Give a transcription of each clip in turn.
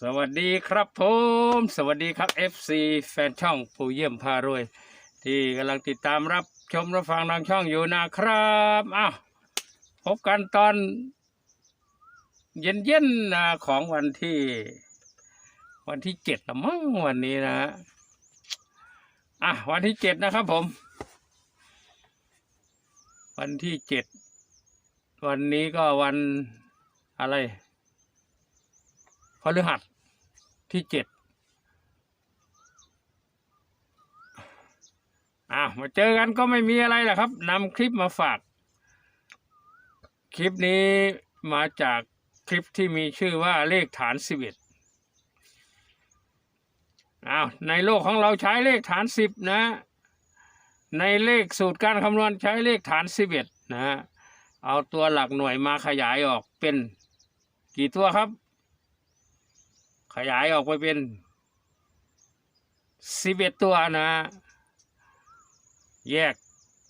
สวัสดีครับผม สวัสดีครับ FC แฟนช่องผู้เยี่ยมพารวย ที่กำลังติดตามรับชมรับฟังทางช่องอยู่นะครับอ้าวพบกันตอน เย็นๆนะของวันที่ วันที่เจ็ดละมั้งวันนี้นะอะวันที่เจ็ดนะครับผม วันที่เจ็ดวันนี้ก็วันอะไร พฤหัสที่เจ็ดอะมาเจอกันก็ไม่มีอะไรแหละครับนำคลิปมาฝาก คลิปนี้มาจากคลิปที่มีชื่อว่าเลขฐานสิบเอ็ดอ้าวในโลกของเราใช้เลขฐานสิบนะ ในเลขสูตรการคำนวณใช้เลขฐานสิบเอ็ดนะ เอาตัวหลักหน่วยมาขยายออกเป็นกี่ตัวครับ ขยายออกไปเป็นสิบเอ็ดตัวนะ แยก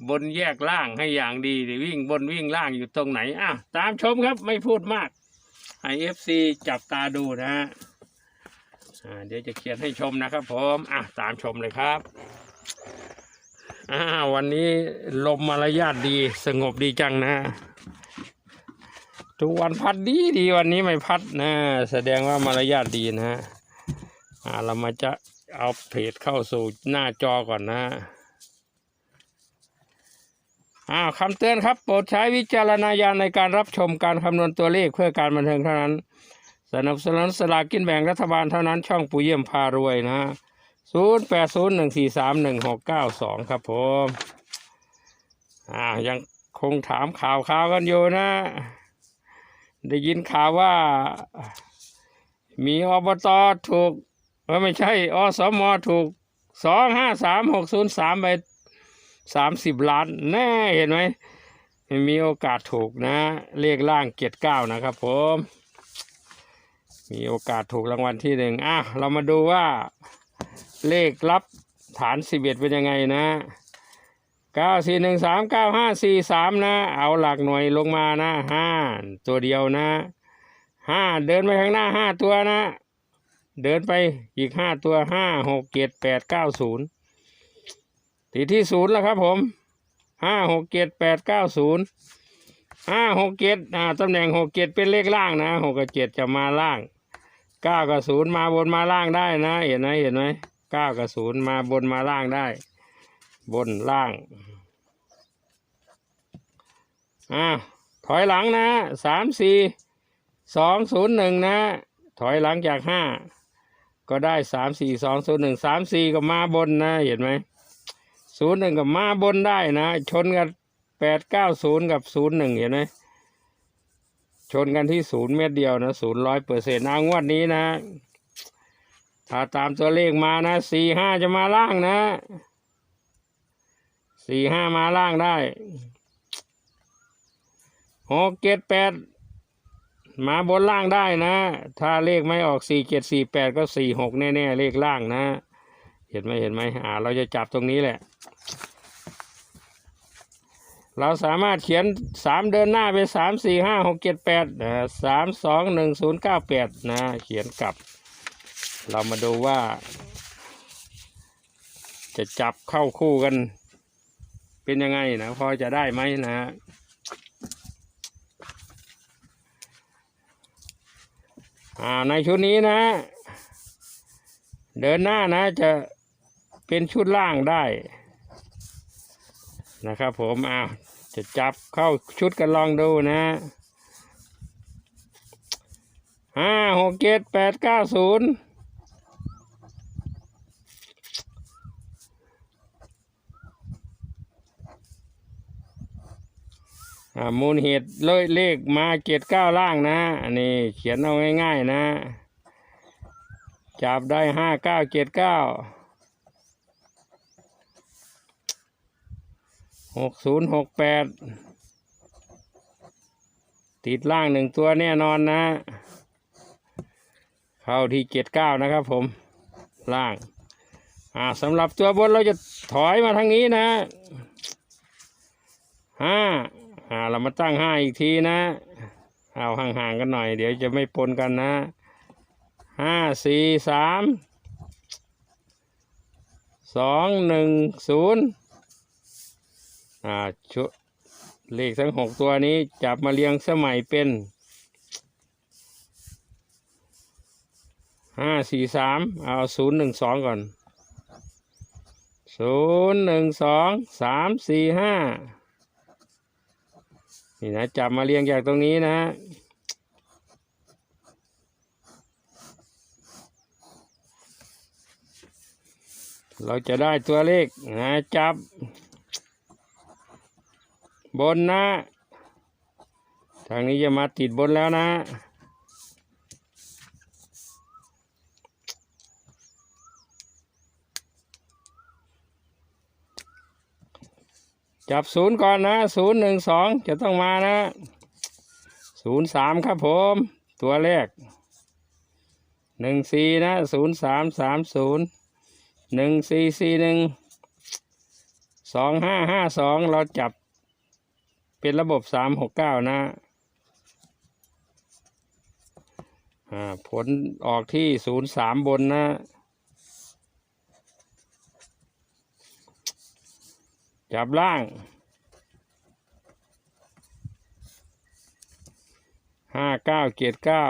บนแยกล่างให้อย่างดีดิวิ่งบนวิ่งล่างอยู่ตรงไหนอะตามชมครับไม่พูดมากให้เอฟซีจับตาดูนะฮะเดี๋ยวจะเขียนให้ชมนะครับผมอะตามชมเลยครับอ่าวันนี้ลมมารยาทดีสงบดีจังนะ ทุกวันพัดดีดีวันนี้ไม่พัดนะ แสดงว่ามารยาทดีนะอ่าเรามาจะเอาเพจเข้าสู่หน้าจอก่อนนะอ้าวคำเตือนครับ โปรดใช้วิจารณญาณในการรับชมการคำนวณตัวเลขเพื่อการบันเทิงเท่านั้น สนับสนุนสลากกินแบ่งรัฐบาลเท่านั้นช่องปูเยี่ยมพารวยนะศูนย์แปดศูนย์หนึ่งสี่สามหนึ่งหกเก้าสองครับผมอ่ายังคงถามข่าวข่าวกันอยู่นะ ได้ยินข่าวว่า มีอบตถูกไม่ใช่อสมถูกสองห้าสามหกศูนย์สามไปสามสิบล้านแน่เห็นไหมมีโอกาสถูกนะ เลขล่างเกียรติเก้านะครับผม มีโอกาสถูกรางวัลที่หนึ่งอะเรามาดูว่า เลขรับฐานสิบเอ็ดเป็นยังไงนะ ก้าสี่หนึ่งสามเก้าห้าสี่สามนะ เอาหลักหน่วยลงมานะห้าตัวเดียวนะห้าเดินไปข้างหน้าห้าตัวนะ เดินไปอีกห้าตัวห้าหกเจ็ดแปดเก้าศูนย์ตีที่ศูนย์แล้วครับผมห้าหกเจ็ดแปดเก้าศูนย์ห้าหกเจ็ดอ่าตำแหน่งหกเจ็ดเป็นเลขล่างนะหกกับเจ็ดจะมาล่างเก้ากับศูนย์มาบนมาล่างได้นะ เห็นไหมเห็นไหมเก้ากับศูนย์มาบนมาล่างได้ บนล่าง อ่า ถอยหลังนะสามสี่สองศูนย์หนึ่งนะ ถอยหลังจากห้าก็ได้สามสี่สองศูนย์หนึ่งสามสี่ก็มาบนนะ เห็นไหมศูนย์หนึ่งกับมาบนได้นะ ชนกันแปดเก้าศูนย์กับศูนย์หนึ่งเห็นไหมชนกันที่ศูนย์เม็ดเดียวนะศูนย์ร้อยเปอร์เซ็นต์งวดนี้นะ ถ้าตามตัวเลขมานะสี่ห้าจะมาล่างนะ สี่ห้ามาล่างได้หกเจ็ดแปดมาบนล่างได้นะ ถ้าเลขไม่ออกสี่เจ็ดสี่แปดก็สี่หกแน่ๆ เลขล่างนะ เห็นไหมเห็นไหมอ่า เราจะจับตรงนี้แหละ เราสามารถเขียนสามเดินหน้าเป็นสามสี่ห้าหกเจ็ดแปดนะสามสองหนึ่งศูนย์เก้าแปดนะ เขียนกลับ เรามาดูว่า จะจับเข้าคู่กัน เป็นยังไงนะพอจะได้ไหมนะ อ่าในชุดนี้นะ เดินหน้านะจะเป็นชุดล่างได้ นะครับผมอ้าวจะจับเข้าชุดกันลองดูนะห้าหกเจ็ดแปดเก้าศูนย์ อ่ามูลเหตุเลยเลขมาเจ็ดเก้าล่างนะอันนี้เขียนเอาง่าย ๆ นะ จับได้ห้าเก้าเจ็ดเก้าหกศูนย์หกแปดติดล่างหนึ่งตัวแน่นอนนะ เข้าที่เจ็ดเก้านะครับผมล่าง อ่าสำหรับตัวบนเราจะถอยมาทางนี้นะห้า อ่าเรามาตั้งห้าอีกทีนะ เอาห่างๆกันหน่อย เดี๋ยวจะไม่ปนกันนะห้าสี่สามสองหนึ่งศูนย์อ่าชุดเลขทั้งหกตัวนี้จับมาเรียงสมัยเป็นห้าสี่สามเอาศูนย์หนึ่งสองก่อนศูนย์หนึ่งสองสามสี่ห้า นี่นะจับมาเรียงจากตรงนี้นะเราจะได้ตัวเลขนะจับ บนนะ ทางนี้จะมาติดบนแล้วนะ จับศูนย์ก่อนนะศูนย์หนึ่งสองจะต้องมานะศูนย์สามครับผม ตัวแรกหนึ่งสี่นะศูนย์สามสามศูนย์หนึ่งสี่สี่หนึ่งสองห้าห้าสองเราจับเป็นระบบสามหกเก้านะผลออกที่ศูนย์สามบนนะ จับล่างห้าเก้าเกียรเก้า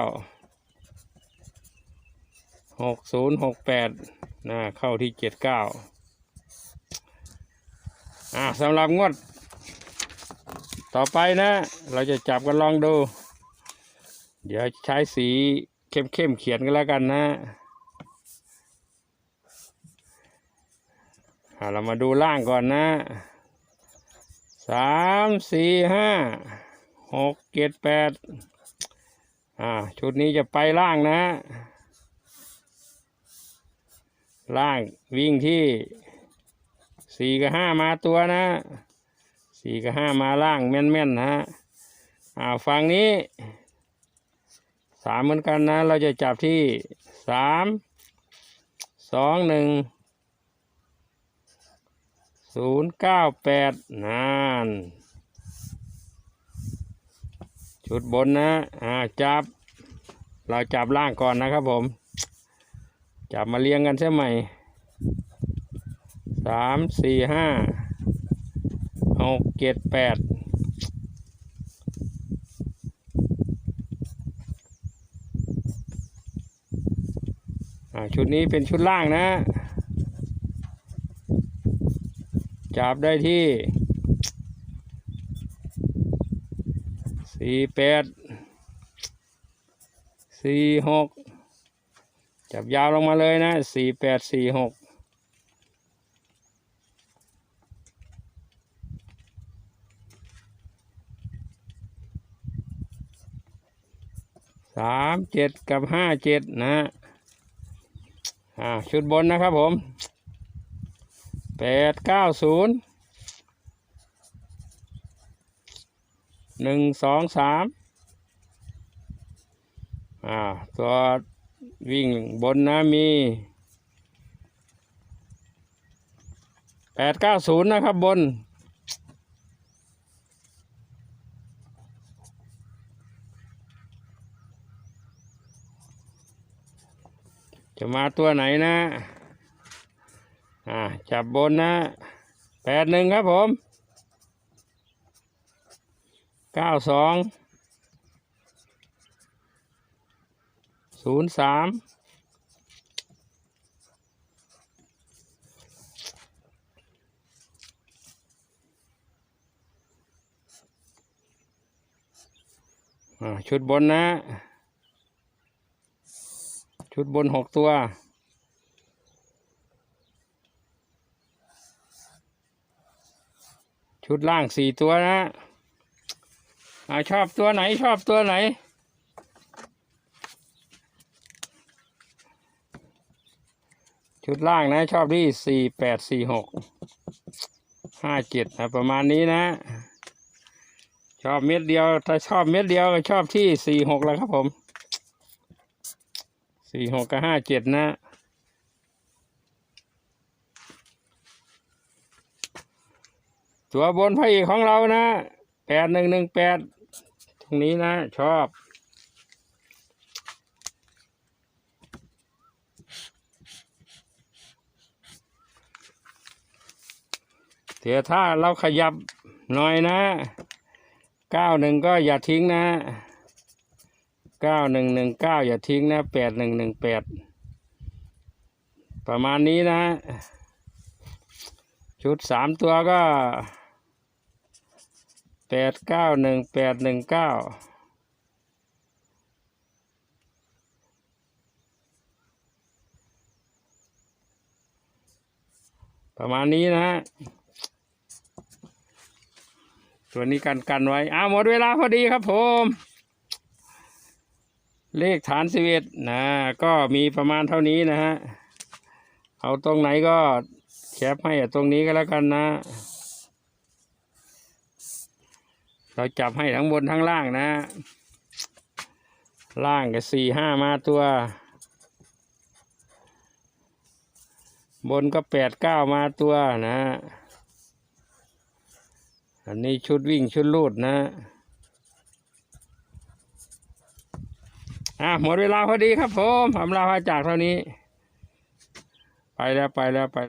หกศูนย์หกแปดนะเข้าที่เจ็ดเก้าอ่าสำหรับงวด ต่อไปนะ เราจะจับกันลองดู เดี๋ยวใช้สีเข้มๆเขียนกันแล้วกันนะอ่า เรามาดูล่างก่อนนะสามสี่ห้าหกเจ็ดแปดอ่าชุดนี้จะไปล่างนะ ล่างวิ่งที่สี่กับห้ามาตัวนะสี่กับห้ามาล่างแม่นๆนะอ่าฝั่งนี้สามเหมือนกันนะ เราจะจับที่สามสองหนึ่ง ศูนย์เก้าแปดนานชุดบนนะอ่าจับ เราจับล่างก่อนนะครับผม จับมาเรียงกันใช่ไหมสามสี่ห้าหกเจ็ดแปดอ่าชุดนี้เป็นชุดล่างนะ จับได้ที่สี่แปดสี่หกจับยาวลงมาเลยนะสี่แปดสี่หกสามเจ็ดกับห้าเจ็ดนะฮะอ่าชุดบนนะครับผม ปดเก้าศูนย์หนึ่งสองสามอ่าตัววิ่งบนนะมีแปดเก้าศูนย์นะครับบนจะมาตัวไหนนะ อ่าจับบนนะแปดหนึ่งครับผมเก้าสองศูนย์สามอ่าชุดบนนะ ชุดบนหกตัว ชุดล่างสี่ตัวนะอาชอบตัวไหนชอบตัวไหน ชุดล่างนะ ชอบที่สี่แปดสี่หกห้าเจ็ดนะประมาณนี้นะ ชอบเม็ดเดียว ถ้าชอบเม็ดเดียวก็ชอบที่สี่หกแล้วครับผมสี่หกกับห้าเจ็ดนะ ตัวบนพ่ะเกของเรานะแปดหนึ่งหนึ่งแปดตรงนี้นะ ชอบเดี๋ยวถ้าเราขยับหน่อยนะเก้าหนึ่งก็อย่าทิ้งนะเก้าหนึ่งหนึ่งเก้าอย่าทิ้งนะแปดหนึ่งหนึ่งแปดประมาณนี้นะ ชุดสามตัวก็ ปดเก้าหนึ่งแปดหนึ่งเก้าประมาณนี้นะฮะตัวนี้กันกันไว้อ้าวหมดเวลาพอดีครับผม เลขฐานสิบเอ็ดนะ ก็มีประมาณเท่านี้นะฮะ เอาตรงไหนก็แคปให้ตรงนี้ก็แล้วกันนะ เราจับให้ทั้งบนทั้งล่างนะ ล่างก็สี่ห้ามาตัว บนก็แปดเก้ามาตัวนะ อันนี้ชุดวิ่งชุดลูดนะอะหมดเวลาพอดีครับผมผมลาพาจากเท่านี้ ไปแล้วไปแล้วไป